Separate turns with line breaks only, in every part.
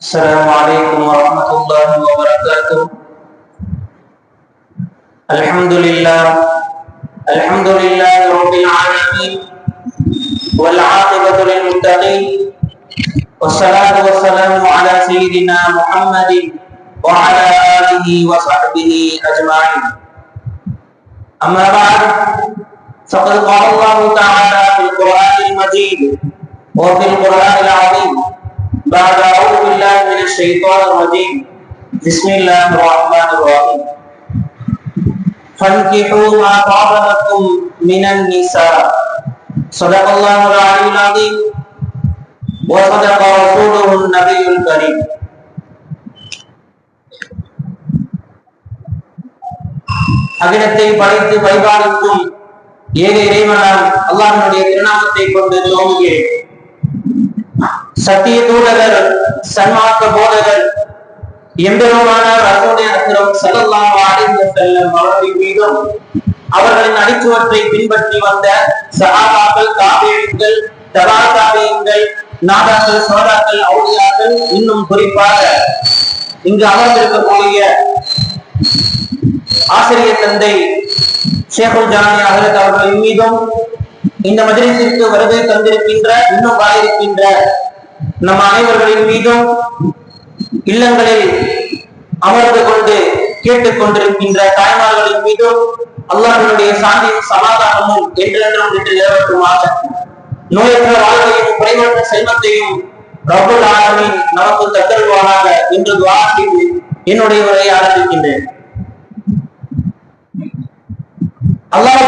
السلام عليكم ورحمة الله وبركاته. الحمد لله الحمد لله رب العالمين والعاقبة للمتقين والصلاة والسلام على سيدنا محمد وعلى آله وصحبه أجمعين. أما بعد فقد قال الله تعالى في القرآن المجيد وفي القرآن العظيم بعد أعوذ بالله من الشيطان الرجيم بسم الله الرحمن الرحيم فانكحوا ما طاب لكم من النساء صدق الله العلي العظيم وصدق رسوله النبي الكريم அகிலத்தை படைத்து பரிபாலிக்கும் ஏக இறைவனாம் அல்லாஹ்வினுடைய திருநாமத்தை கொண்டு துவங்குகிறேன் சத்திய தூதகர் சன்மார்க்க போதகர் எம்பெருமான ரசோடைய அசுரம் செல்லல்லாம் அடைந்த செல்லும் அவர்களின் மீதும் அவர்களின் அடிச்சுவற்றை பின்பற்றி வந்த சகாபாக்கள் காவியங்கள் தபா காவியங்கள் நாதாக்கள் சோதாக்கள் அவுளியாக்கள் இன்னும் குறிப்பாக இங்கு அமர்ந்திருக்கக்கூடிய ஆசிரியர் தந்தை ஷேகுல் ஜானி அவர்கள் அவர்களின் மீதும் இந்த மஜ்லிஸிற்கு வருகை தந்திருக்கின்ற இன்னும் வாயிருக்கின்ற நம் அனைவர்களின் மீதும் இல்லங்களில் அமர்ந்து கொண்டு கேட்டுக் கொண்டிருக்கின்ற தாய்மார்களின் மீதும் அல்லாஹனுடைய சாந்தியும் சமாதானமும் என்றென்றும் நின்று நிலவட்டுமாக. நோயற்ற வாழ்வையும் குறைவற்ற செல்வத்தையும் ரபுல் ஆலமின் நமக்கு தத்தருவானாக என்று துவா செய்து என்னுடைய உரையை ஆரம்பிக்கின்றேன். அல்லாஹ்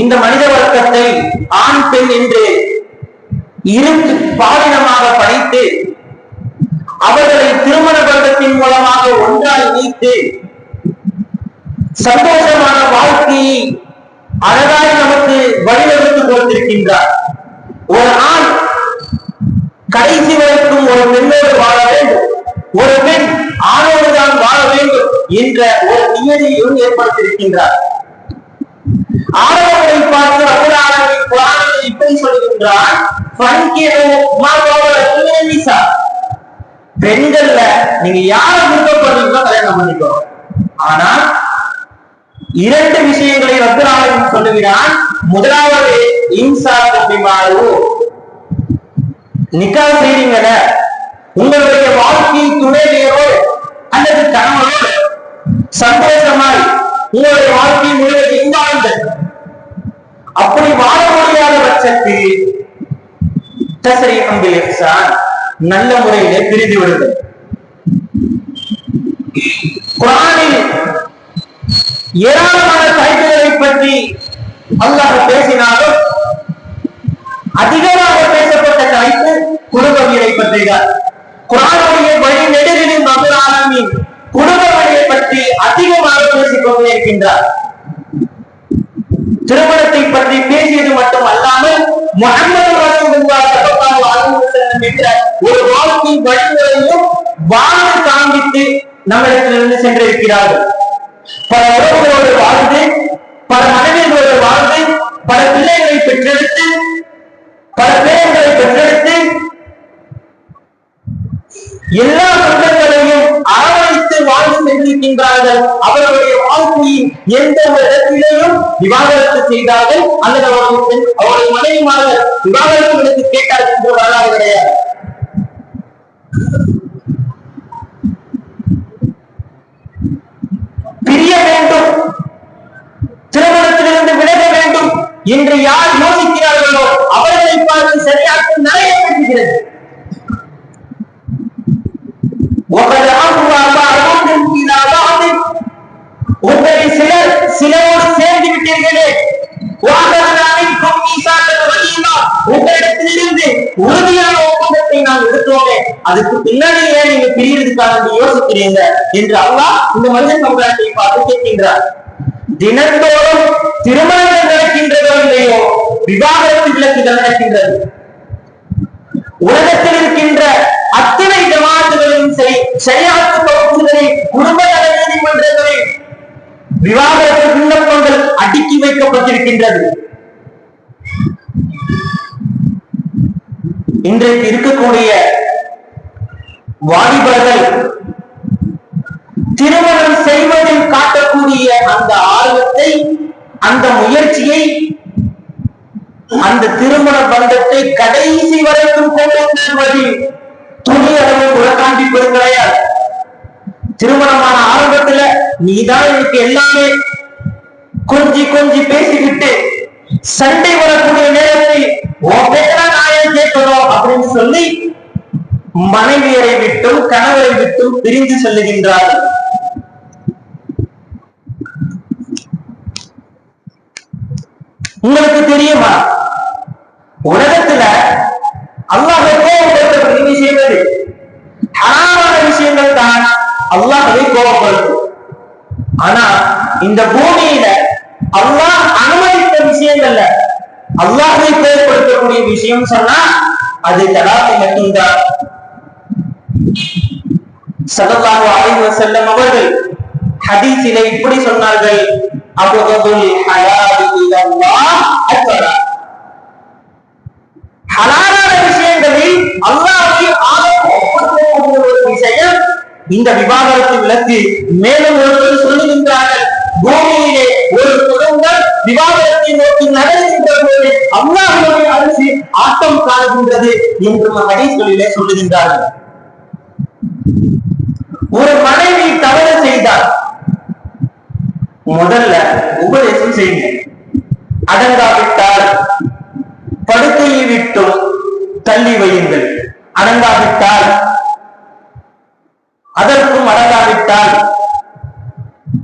இந்த மனித வர்க்கத்தை ஆண் பெண் என்று இருந்து பாலினமாக படைத்து அவர்களை திருமண பந்தத்தின் மூலமாக ஒன்றால் நீத்து சந்தோஷமான வாழ்க்கையை அழகாய் நமக்கு வழிவகுத்து கொடுத்திருக்கின்றார். ஒரு ஆண் கடைசி வரைக்கும் ஒரு பெண்ணோடு வாழ வேண்டும். ஒரு பெண் ஆணோடு தான் வாழ வேண்டும் என்ற ஒரு நியதியையும் ஏற்படுத்தியிருக்கின்றார். ஆடவர்களை பார்த்து அபுராணவின் குரானில் இப்படி சொல்கின்றான் பெண்கள்ல நீங்க யார விருப்பப்படுறீங்களோ கல்யாணம் பண்ணிக்கோ. ஆனா இரண்டு விஷயங்களை ரத்துராமன் சொல்லுகிறான். முதலாவது இன்சா கப்பிமாறு நிக்கா செய்றீங்கல உங்களுடைய வாழ்க்கை துணைவியரோ அல்லது கணவனோ சந்தோஷமாய் உங்களுடைய வாழ்க்கை முழுவதும் வாழ்ந்தது அப்படி வாழ முடியாத பட்சத்தில் தசரி அம்பில் இஹ்சான் நல்ல முறையிலே பிரிந்து விடுங்கள். குரானில் ஏராளமான தலைப்புகளை பற்றி அல்லாஹ் பேசினாலும் அதிகமாக பேசப்பட்ட தலைப்பு குடும்பவியலை பற்றி தான் குரானுடைய வழி நெடுகிலும் குடும்ப வழியை பற்றி அதிகமாக பேசிக் கொண்டே இருக்கின்றார். திருமணத்தை பற்றி பேசியது மட்டும் அல்லாமல் முகமது ரசூலுல்லாஹி ஸல்லல்லாஹு அலைஹி ஒரு வாழ்க்கை வழிமுறையும் வாழ்ந்து காண்பித்து நம்மிடத்திலிருந்து சென்றிருக்கிறார்கள். பல உறவுகளோடு வாழ்ந்து பல மனைவிகளோடு வாழ்ந்து பல பிள்ளைகளை பெற்றெடுத்து பல பேர்களை பெற்றெடுத்து எல்லா சொந்தங்களையும் அரவணைத்து வாழ்ந்து சென்றிருக்கின்றார்கள். அவர்களுடைய எந்த ஒரு இடத்திலேயும் விவாகரத்து செய்தார்கள் அல்லது அவருடைய பெண் அவருடைய மனைவிமாக விவாகரத்து எடுத்து கேட்டார்கள் என்று வரலாறு கிடையாது. பிரிய வேண்டும். திருமணத்திலிருந்து விலக வேண்டும் என்று யார் யோசிக்கிறார்களோ அவர்களை பார்த்து சரியாக நிறைய பேசுகிறது உங்களில் சிலர் சிலரோடு சேர்ந்து விட்டீர்களே. வாகனாவிற்கும் மீசாக்கள் வலியுமா உங்களிடத்திலிருந்து உறுதியான ஒப்பந்தத்தை நாம் எடுத்தோமே அதுக்கு பின்னாடி ஏன் நீங்க பிரியறதுக்காக யோசிக்கிறீங்க என்று அல்லாஹ் இந்த மனித சமுதாயத்தை பார்த்து கேட்கின்றார். தினந்தோறும் திருமணங்கள் நடக்கின்றதோ இல்லையோ விவாகரத்து விளக்குகள் நடக்கின்றது. உலகத்தில் இருக்கின்ற அத்தனை ஜமாத்துகளிலும் சரி சரியாத்து பகுதிகளில் குடும்ப நல நீதிமன்றங்களில் விவாகரத்து விண்ணப்பங்கள் அடுக்கி வைக்கப்பட்டிருக்கின்றது. இன்றைக்கு இருக்கக்கூடிய வாலிபர்கள் திருமணம் செய்வதில் காட்டக்கூடிய அந்த ஆர்வத்தை அந்த முயற்சியை அந்த திருமண பந்தத்தை கடைசி வரைக்கும் கொண்டு செல்வதில் துணி அளவு கூட காண்பிப்பது கிடையாது. திருமணமான ஆரம்பத்துல நீதான் எனக்கு எல்லாமே கொஞ்சி கொஞ்சி பேசிக்கிட்டு சண்டை வரக்கூடிய நேரத்தில் நான் கேட்கணும் அப்படின்னு சொல்லி மனைவியரை விட்டும் கணவரை விட்டும் பிரிந்து செல்லுகின்றார்கள் உங்களுக்கு தெரியுமா? உலகத்துல அல்லாஹ் கோபப்படுத்தக்கூடிய விஷயம் ஹராமான விஷயங்கள் தான் அல்லாஹை கோபப்படுத்தும். ஆனா இந்த பூமியில அல்லாஹ் அனுமதித்த விஷயங்கள்ல அல்லாஹை கோபப்படுத்தக்கூடிய விஷயம் சொன்னா அது தலாத்தை மட்டும்தான். சதல்லாஹு அலைஹி வஸல்லம் அவர்கள் ஹதீஸிலே இப்படி சொன்னார்கள் அபுகதுல் ஹலாலி இலல்லாஹ் அத்வரா ஹலாலான விஷயங்களில் அல்லாஹ்வை ஆதரவுப்படுத்தக்கூடிய ஒரு விஷயம் இந்த விவாகரத்தை விளக்கு மேலும் ஒருவர் சொல்லுகின்றார்கள். பூமியிலே ஒரு குடும்பம் விவாதத்தை நோக்கி நகர்கின்ற போது அல்லாஹ்வுடைய அரசு ஆட்டம் காணுகின்றது என்று ஹதீஸ்களிலே சொல்லுகின்றார்கள். ஒரு மனைவி தவறு செய்தால் முதல்ல உபதேசம் செய்யுங்க அடங்காவிட்டால் படுக்கையை விட்டும் தள்ளி வையுங்கள். அடங்காவிட்டால்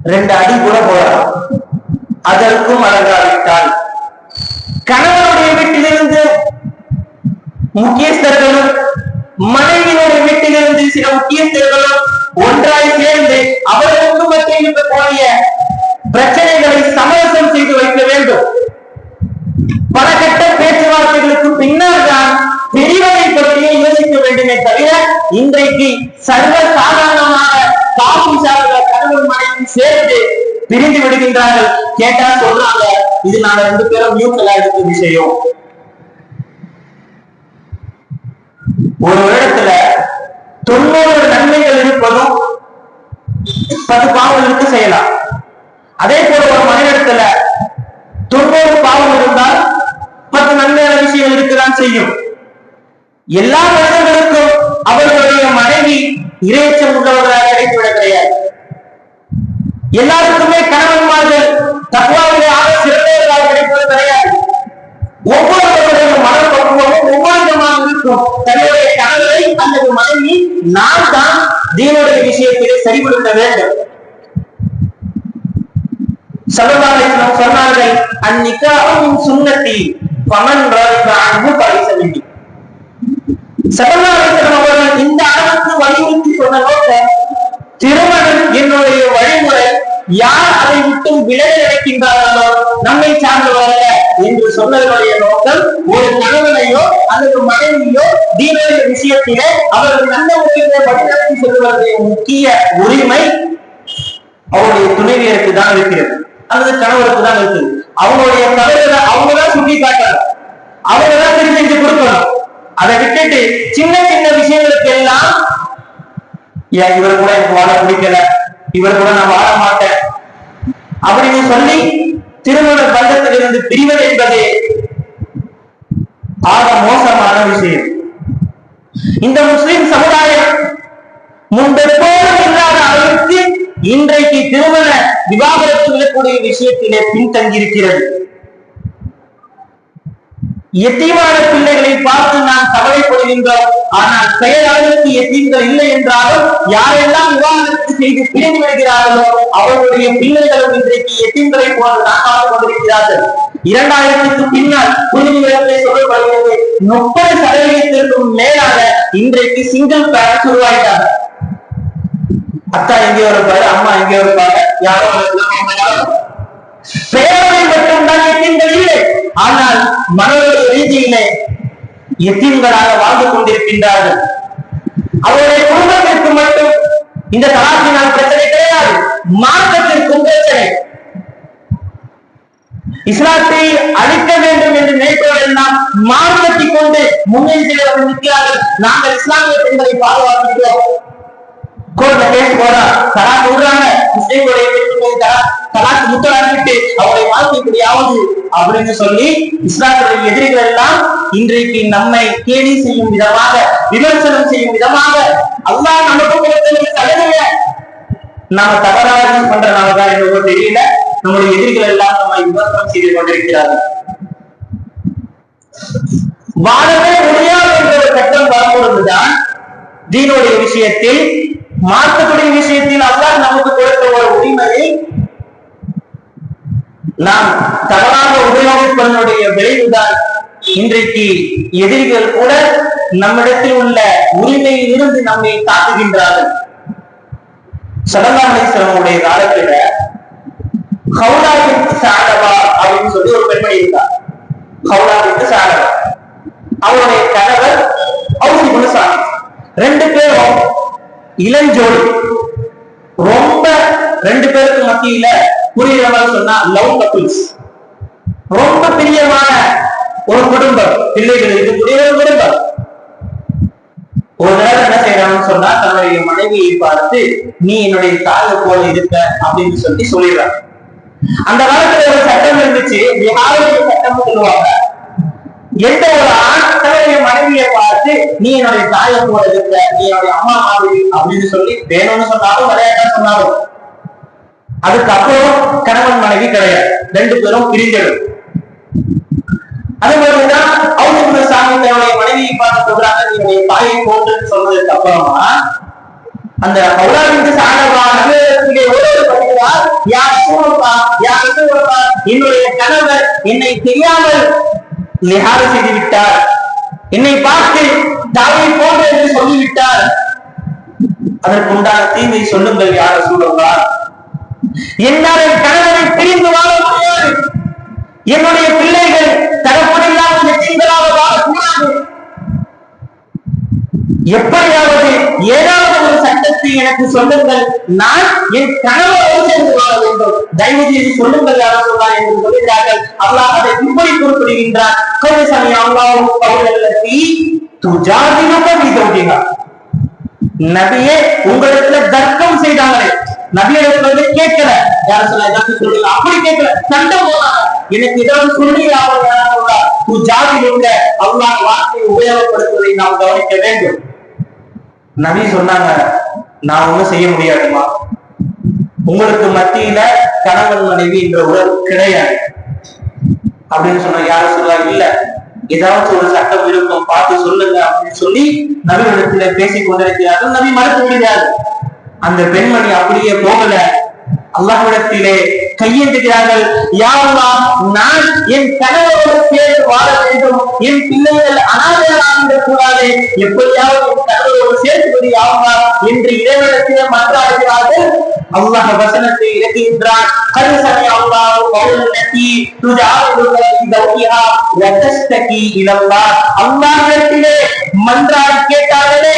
ரெண்டு அடி கூட போடலாம் அதற்கும் அடங்காவிட்டால் கணவனுடைய வீட்டிலிருந்து முக்கியஸ்தர்களும் மனைவியினுடைய வீட்டிலிருந்து சில முக்கியஸ்தர்களும் ஒன்றாய் சேர்ந்து அவர்களுக்கு மத்தியில் இருக்கக்கூடிய பிரச்சனைகளை சமரசம் செய்து வைக்க வேண்டும். பல கட்ட பேச்சுவார்த்தைகளுக்கு பின்னால் தான் பெரியவரை பற்றியே யோசிக்க வேண்டுமே தவிர இன்றைக்கு சர்வ பிரிந்து விடுகின்றார்கள். கேட்டா சொல்றாங்க இது நாங்க ரெண்டு பேரும் மியூக்கலா எடுத்த விஷயம் ஒரு வருடத்துல தொண்ணூறு நன்மைகள் இருப்பதும் பத்து பாவங்களுக்கு செய்யலாம். அதே போல ஒரு மனிதத்துல தொண்ணூறு பாவம் இருந்தால் பத்து நன்மையான விஷயம் இருக்குதான் செய்யும். எல்லா மனிதர்களுக்கும் அவர்களுடைய மனைவி இறைச்சம் உள்ளவர்களாக கிடைத்துவிட கிடையாது. எல்லாருக்குமே கணவன்மார்கள் தக்குவாவிலே ஆக சிறந்தவர்களாக கிடைப்பது கிடையாது ஒவ்வொருவருடைய மனப்பக்குவமும் ஒவ்வொரு விதமாக இருக்கும். தன்னுடைய கணவரை அல்லது மனைவி நான் தான் தீனுடைய விஷயத்திலே சரிபடுத்த வேண்டும். சல்லல்லாஹு சொன்னார்கள் அந்நிக்காவும் சுன்னத்தி பமன் அன்பு பரிச வேண்டும் அவர்கள் இந்த யார் அதை விட்டு விலகி நடக்கின்றார்களோ நம்மை சார்ந்தவரல்ல என்று சொன்னதனுடைய நோக்கம் ஒரு கணவனையோ அல்லது மனைவியோ தீனுடைய விஷயத்திலே அவர்கள் நல்ல முறையிலே வழிநடத்தி செல்வதற்கு முக்கிய உரிமை அவருடைய துணைவியருக்கு தான் இருக்கிறது. அல்லது கணவருக்கு தான் இருக்குது. அவங்களுடைய தவறுகளை அவங்க தான் சுட்டி காட்டணும் அவங்க தான் செஞ்சு கொடுக்கணும். அதை விட்டுட்டு சின்ன சின்ன விஷயங்களுக்கு எல்லாம் ஏன் இவர் கூட எனக்கு வாழ பிடிக்கல. இவர் கூட நான் வாழ மாட்டேன். அப்படின்னு சொல்லி திருமண பந்தத்திலிருந்து பிரிவது என்பது ஆக மோசமான விஷயம். இந்த முஸ்லிம் சமுதாயம் முன்பெப்போதும் இல்லாத அளவிற்கு இன்றைக்கு திருமண விவாகரத்து விடக்கூடிய விஷயத்திலே பின்தங்கியிருக்கிறது. எத்தீமான பிள்ளைகளை பார்த்து நாம் கவலைப்படுகின்றோம். ஆனால் செயலாளருக்கு எத்தீம்கள் இல்லை என்றாலும் யாரெல்லாம் விவாக செய்து பிரிந்து வருகிறார்களோ அவர்களுடைய பிள்ளைகளும் இன்றைக்கு எத்தீம்களை போன்று தான் கொண்டிருக்கிறார்கள் இரண்டாயிரத்துக்கு பின்னால் புரிந்துகளை சொல்லப்படுகிறது முப்பது சதவீதத்திற்கும் மேலாக இன்றைக்கு சிங்கிள் பேரண்ட்ஸ் உருவாயிட்டாங்க. அத்தா எங்கே இருப்பாரு அம்மா எங்கே இருப்பாங்க யாரோ பேரவை மட்டும்தான் எத்தீம்கள் இல்லை ஆனால் மனோடைய ரீதியிலே எத்தீம்களாக வாழ்ந்து கொண்டிருக்கின்றார்கள். அவருடைய குடும்பத்திற்கு மட்டும் இந்த தலாக்கினால் பிரச்சனை கிடையாது. மார்க்கத்திற்கும் பிரச்சனை இஸ்லாத்தை அழிக்க வேண்டும் என்று நினைப்பவர்கள் எல்லாம் மார்க்கத்தை கொண்டு முன்னேறி செல்வர்கள் நிற்கிறார்கள். நாங்கள் இஸ்லாமிய பெண்களை பாதுகாக்கிறோம் கோர்ட்ல கேஸ் போறா தலாக்கு விடுறாங்க. முஸ்லீம்களுடைய பெண்களுக்கு தலாக்கு முத்தலாக்கிட்டு அவருடைய வாழ்க்கை இப்படியாவது அப்படின்னு சொல்லி இஸ்லாத்துடைய எதிரிகள் எல்லாம் இன்றைக்கு நம்மை கேலி செய்யும் விதமாக விமர்சனம் செய்யும் விதமாக அல்லாஹ் நமக்கு தலைமைய நம்ம நாம தவறாக யூஸ் பண்றனாலதான் என்னவோ தெரியல. நம்முடைய எதிரிகள் எல்லாம் நம்மை விமர்சனம் செய்து கொண்டிருக்கிறார்கள். வாழவே முடியாது என்ற ஒரு கட்டம் வரும்பொழுதுதான் தீனுடைய விஷயத்தில் மார்க்கத்துடைய விஷயத்தில் அல்லாஹ் நமக்கு கொடுத்த ஒரு உரிமையை நாம் தவறாக உபயோகிப்பதனுடைய விளைவுதான் இன்றைக்கு எதிரிகள் கூட நம்மிடத்தில் உள்ள உரிமையில் இருந்து நம்மை தாக்குகின்றார்கள். சடங்காமேஸ்வரனுடைய காலத்துல ஹவுலா பின் சாடவா அப்படின்னு சொல்லி ஒரு பெண்மணி இருந்தார். ஹவுலா பின் சாடவா அவருடைய கணவர் அவுசி குணசாமி ரெண்டு பேரும் இளஞ்சோடி ரொம்ப ரெண்டு பேருக்கு மத்தியில புரியுற மாதிரி சொன்னா லவ் கப்பிள்ஸ் ரொம்ப பிரியமான ஒரு குடும்பம். பிள்ளைகள் இருக்கக்கூடிய ஒரு குடும்பம். ஒரு நேரம் என்ன செய்யறாங்கன்னு சொன்னா தன்னுடைய மனைவியை பார்த்து நீ என்னுடைய தாயை போல இருக்க அப்படின்னு சொல்லி சொல்லிடுறாங்க. அந்த காலத்துல ஒரு சட்டம் இருந்துச்சு. விஹாரிய சட்டம் சொல்லுவாங்க. எந்த ஒரு ஆண் தன்னுடைய மனைவியை பார்த்து நீ என்னுடைய தாயை போல இருக்க நீ என்னுடைய அம்மா மாதிரி அப்படின்னு சொல்லி வேணும்னு சொன்னாலும் விளையாட்டா சொன்னாலும் அதுக்கப்புறம் கணவன் மனைவி கிடையாது. ரெண்டு பேரும் பிரிஞ்சிடும் அதே மாதிரிதான் அவங்க சாமி தன்னுடைய மனைவியை பார்த்து சொல்றாங்க நீங்க தாயை போன்றுன்னு சொன்னதுக்கு அப்புறமா அந்த பௌராணிக்கு சாணவா யார் யார் என்னுடைய கணவர் என்னை தெரியாமல் நிகார செய்து விட்டார் என்னை பார்த்து தாயை போன்ற என்று சொல்லிவிட்டார். அதற்குண்டான தீமை சொல்லுங்கள் யார சூழப்பா என்னால் என் கணவரை பிரிந்து வாழ முடியாது. என்னுடைய பிள்ளைகள் தகப்பனில்லாமல் எத்தீங்களாக வாழக்கூடாது. எப்படியாவது ஏதாவது ஒரு சட்டத்தை எனக்கு சொல்லுங்கள். நான் என் கணவரோடு சேர்ந்து வாழ வேண்டும். தயவு செய்து சொல்லுங்கள் யாரும் என்று சொல்கிறார்கள் அல்லாஹ் அதை இப்படி குறிப்பிடுகின்றார் கவிசமி அல்லாவும் அவர்களுக்கு துஜாதிமுக மீதோடினா நபியே உங்களிடத்துல தர்க்கம் செய்தாங்களே நபியிடத்துல கேட்கல. யார சொல்ல ஏதாவது சொல்லுங்க அப்படி கேட்கல. சண்டை போனா எனக்கு ஏதாவது சொல்லி அவர் தூ ஜாதி இருக்க அல்லாஹ் வார்த்தையை உபயோகப்படுத்துவதை நாம் கவனிக்க வேண்டும். நபி சொன்னாங்க நான் ஒண்ணும் செய்ய முடியாதுமா உங்களுக்கு மத்தியில கணவன் மனைவி என்ற உறவு கிடையாது. அப்படின்னு சொன்ன யாரும் சொல்ல இல்ல. ஏதாவது ஒரு சட்டம் இருக்கும். பார்த்து சொல்லுங்க. அப்படின்னு சொல்லி நபியிடத்துல பேசிக் கொண்டிருக்கிறார்கள். நபி மறுத்து விடுகிறார்கள். அந்த பெண்மணி அப்படியே போகல. அல்லாஹ்விடத்திலே கையேந்துகிறார்கள். யாரெல்லாம் நான் என் கணவரோடு சேர்ந்து வாழ வேண்டும். என் பிள்ளைகள் அனாதையாக கூடாது எப்படியாவது என் கணவரோடு சேர்த்துபடி ஆவா என்று இறைவனத்திலே மன்றாடுகிறார்கள். அல்லாஹ் வசனத்தை இறக்குகின்றான். கருசனை அல்லாஹ் கவுலத்தி துஜாவுக தௌகிஹா வதஸ்தகி இலல்லாஹ். அல்லாஹ்விடத்திலே மன்றாடி கேட்டார்களே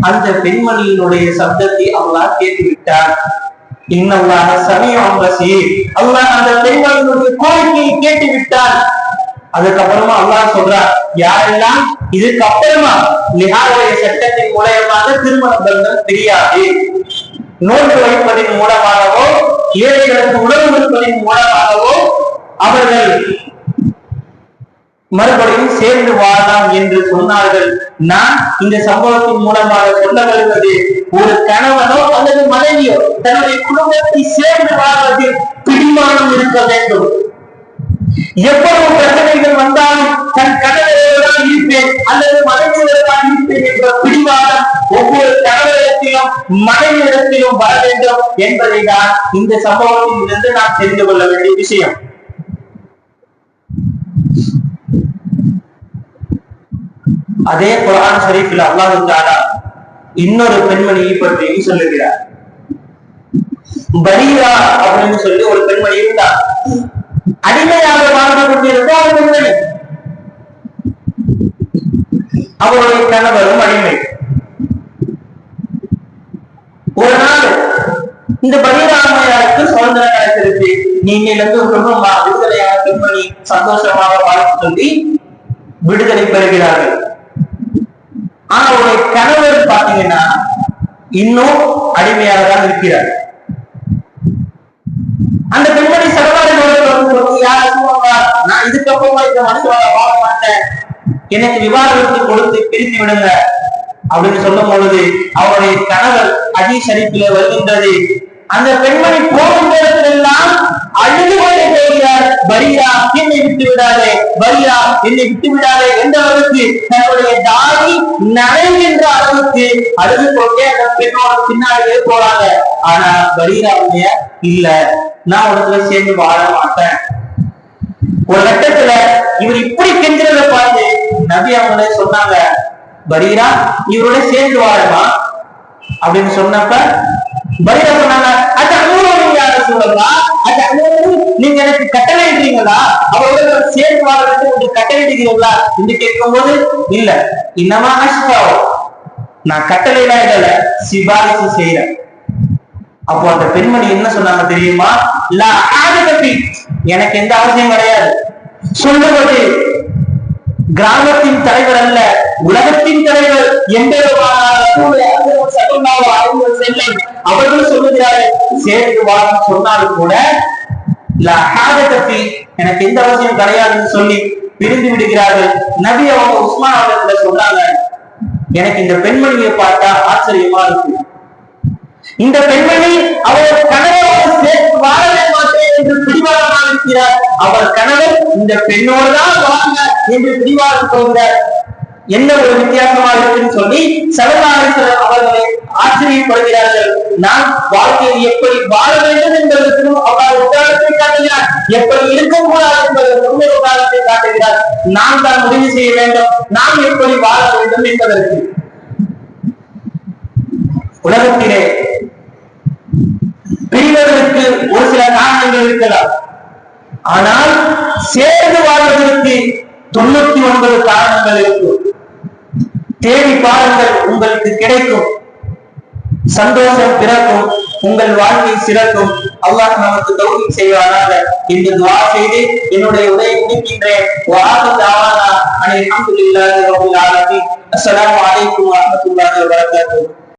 அந்த பெண்மணியினுடைய சப்தத்தை அல்லாஹ் கேட்டு விட்டார் சமயம் சமீஉம் பசீர் அல்லாஹ் அந்த பெண்மணியினுடைய கோரிக்கையை கேட்டு விட்டார் அதுக்கப்புறமா அல்லாஹ் சொல்றார் யாரெல்லாம் இதுக்கு அப்புறமா சட்டத்தின் மூலயமாக திருமண பந்தம் தெரியாது. நோட்டு வைப்பதன் மூலமாகவோ ஏழைகளுக்கு உணவு கொடுப்பதன் மூலமாகவோ அவர்கள் மறுபடியும் சேர்ந்து வாழலாம் என்று சொன்னார்கள். நான் இந்த சம்பவத்தின் மூலமாக சொல்ல வருவது ஒரு கணவனோ அல்லது மனைவியோ தன்னுடைய குடும்பத்தை சேர்ந்து வாழ்வதில் பிடிமானம் இருக்க வேண்டும். எவ்வளவு பிரச்சனைகள் வந்தாலும் தன் கணவரோடு இருப்பேன் அல்லது மனைவியோடு இருப்பேன் என்ற பிடிவாதம் ஒவ்வொரு கணவரிடத்திலும் மனைவியிடத்திலும் வர வேண்டும் என்பதை தான் இந்த சம்பவத்தில் இருந்து நாம் தெரிந்து கொள்ள வேண்டிய விஷயம். அதே குரான் ஷரீஃபில் அல்லாஹு தாலா இன்னொரு பெண்மணியை பற்றியும் சொல்லுகிறார். பரீரா அப்படின்னு சொல்லி ஒரு பெண்மணி இருந்தார். அடிமையாக வாழ்ந்து கொண்டிருந்த ஒரு பெண்மணி. அவருடைய கணவரும் அடிமை. ஒரு நாள் இந்த பரீராமையாருக்கு சுதந்திரம் கிடைத்திருக்கு நீங்க இருந்து குடும்பமா விடுதலையாக பெண்மணி சந்தோஷமாக வாழ்த்து சொல்லி விடுதலை பெறுகிறார்கள். ஆனா அவருடைய கணவர் பாத்தீங்கன்னா இன்னும் அடிமையாக தான் இருக்கிறார். அந்த பெண்மணி சரவாரி நான் இதுக்கப்புறமா இந்த மனுஷனோட வாழ மாட்டேன். எனக்கு விவாதத்தை கொடுத்து பிரித்து விடுங்க. அப்படின்னு சொல்லும் பொழுது அவருடைய கணவர் அஜி ஷரீஃபில வருகின்றது. அந்த பெண்மணி போகும் நேரத்திலெல்லாம் அழுது கொண்டே போகிறார். பரியா என்னை விடாதே பரியா என்னை விட்டு விடாதே எந்த அளவுக்கு தன்னுடைய தாடி நனைகின்ற அளவுக்கு அழுது கொண்டே அந்த பெண்ணோட பின்னாடியே போறாங்க. ஆனா பரீரா இல்ல நான் உடத்துல சேர்ந்து வாழ மாட்டேன். ஒரு கட்டத்துல இவர் இப்படி கெஞ்சுறத பார்த்து நபி அவங்களே சொன்னாங்க பரீரா இவரோட சேர்ந்து வாழமா அப்படின்னு சொன்னப்ப பரீரா சொன்னாங்க அது அனுபவம் யார சொல்லலாம் அது அனுபவம் நீங்க எனக்கு கட்டளை இருக்கீங்களா அவரோட சேர்ந்து வாழறதுக்கு உங்களுக்கு கட்டளை இடுகிறீங்களா என்று கேட்கும் போது இல்ல இன்னமா அஷ்டாவும் நான் கட்டளை இடல சிபாரிசு செய்யறேன் அப்போ அந்த பெண்மணி என்ன சொன்னாங்க தெரியுமா? இல்ல ஆதகபி எனக்கு எந்த அவசியம் கிடையாது. சொல்லுவது கிராமத்தின் தலைவர் அல்ல உலகத்தின் தலைவர் எந்த அவர்கள் சொல்லுகிறார்கள் சேர்ந்து வாழும் சொன்னாலும் கூட எனக்கு எந்த அவசியம் கிடையாதுன்னு சொல்லி பிரிந்து விடுகிறார்கள். நபி அவங்க உஸ்மான் அவர்களை சொன்னாங்க எனக்கு இந்த பெண்மணியை பார்த்தா ஆச்சரியமா இருக்கு. இந்த பெண்மணி அவர் கணவரோடு சேர்த்து வாழவே மாட்டேன் என்று பிடிவாதமாக இருக்கிறார். அவர் கணவர் இந்த பெண்ணோடு தான் வாங்க என்று பிடிவாதம் சொல்கிறார் என்ன ஒரு வித்தியாசமா இருக்குன்னு சொல்லி சரதாரேஸ்வரர் அவர்களை ஆச்சரியப்படுகிறார்கள். நான் வாழ்க்கையில் எப்படி வாழ வேண்டும் என்பதற்கும் அவர் உதாரணத்தை காட்டுகிறார். எப்படி இருக்கக்கூடாது என்பதற்கு உண்மை உதாரணத்தை காட்டுகிறார். நாம் தான் முடிவு செய்ய வேண்டும். நாம் எப்படி வாழ வேண்டும் என்பதற்கு. உலகத்திலே பிரிவதற்கு ஒரு சில காரணங்கள் இருக்கலாம். ஆனால் சேர்ந்து வாழ்வதற்கு தொண்ணூத்தி ஒன்பது காரணங்கள் இருக்கும். தேடி பாருங்கள் உங்களுக்கு கிடைக்கும். சந்தோஷம் பிறக்கும் உங்கள் வாழ்க்கை சிறக்கும். அல்லாஹ் நமக்கு தௌரி செய்வாராக இந்த துவா செய்து என்னுடைய உரையை முடிக்கின்றேன். அஸ்லாம் வலைக்கும் வரஹ்மத்துல்லாஹி வபரகாத்துஹு.